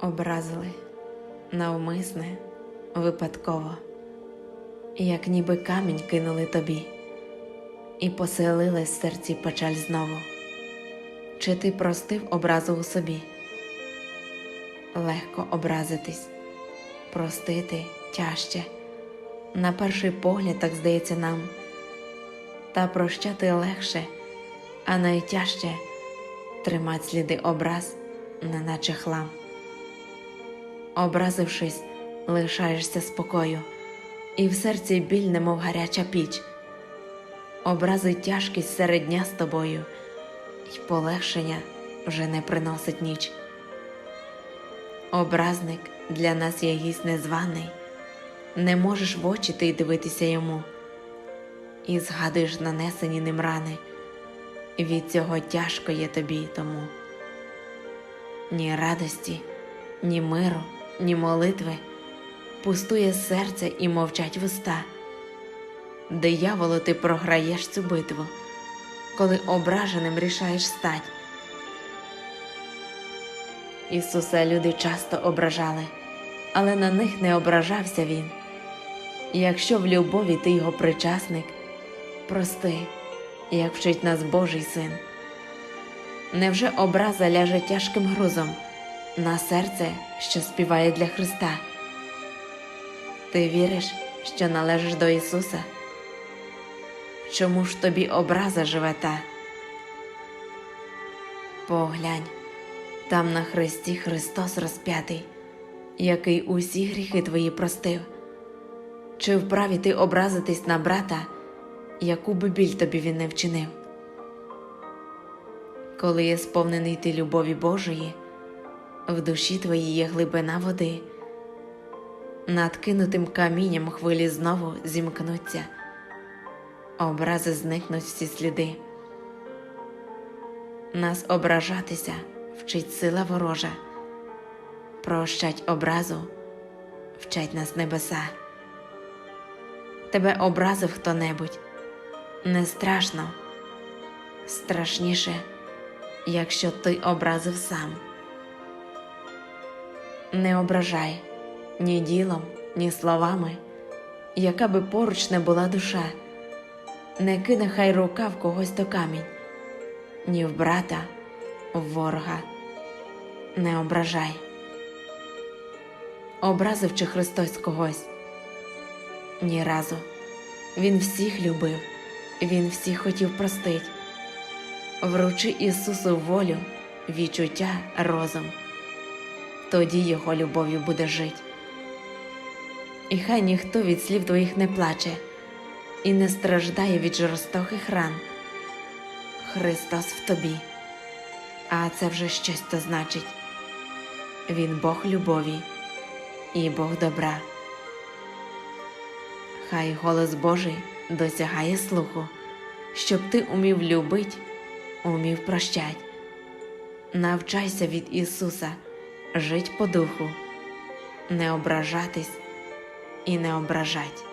образили навмисне, випадково, як ніби камінь кинули тобі, і поселили в серці печаль знову. Чи ти простив образу у собі? Легко образитись, простити тяжче. На перший погляд так здається нам, та прощати легше, а найтяжче тримать сліди образ, неначе хлам. Образившись, лишаєшся спокою, і в серці біль, немов гаряча піч. Образи тяжкість серед дня з тобою, й полегшення вже не приносить ніч. Образник для нас є гість незваний, не можеш в очі ти дивитися йому, і згадуєш нанесені ним рани, від цього тяжко є тобі тому. Ні радості, ні миру, ні молитви, пустує серце і мовчать вуста. Дияволу ти програєш цю битву, коли ображеним рішаєш стать. Ісуса люди часто ображали, але на них не ображався Він. Якщо в любові ти його причасник, прости, як вчить нас Божий син. Невже образа ляже тяжким грузом на серце, що співає для Христа? Ти віриш, що належиш до Ісуса? Чому ж тобі образа живе та? Поглянь, там на хресті Христос розп'ятий, який усі гріхи твої простив. Чи вправі ти образитись на брата, яку би біль тобі він не вчинив? Коли є сповнений ти любові Божої, в душі твоїй є глибина води, над кинутим камінням хвилі знову зімкнуться, образи зникнуть всі сліди. Нас ображатися вчить сила ворожа, прощать образу, вчать нас небеса. Тебе образив хто-небудь, не страшно, страшніше, якщо ти образив сам. Не ображай ні ділом, ні словами, яка би поруч не була душа, не кине хай рука в когось то камінь, ні в брата, в ворога, не ображай. Образив чи Христос когось? Ні разу. Він всіх любив, Він всіх хотів простить. Вручи Ісусу волю, відчуття, розум. Тоді Його любов'ю буде жить. І хай ніхто від слів твоїх не плаче і не страждає від жорстоких ран. Христос в тобі, а це вже щось то значить. Він Бог любові і Бог добра. Хай голос Божий досягає слуху, щоб ти умів любить, умів прощать. Навчайся від Ісуса жить по духу, не ображатись і не ображать.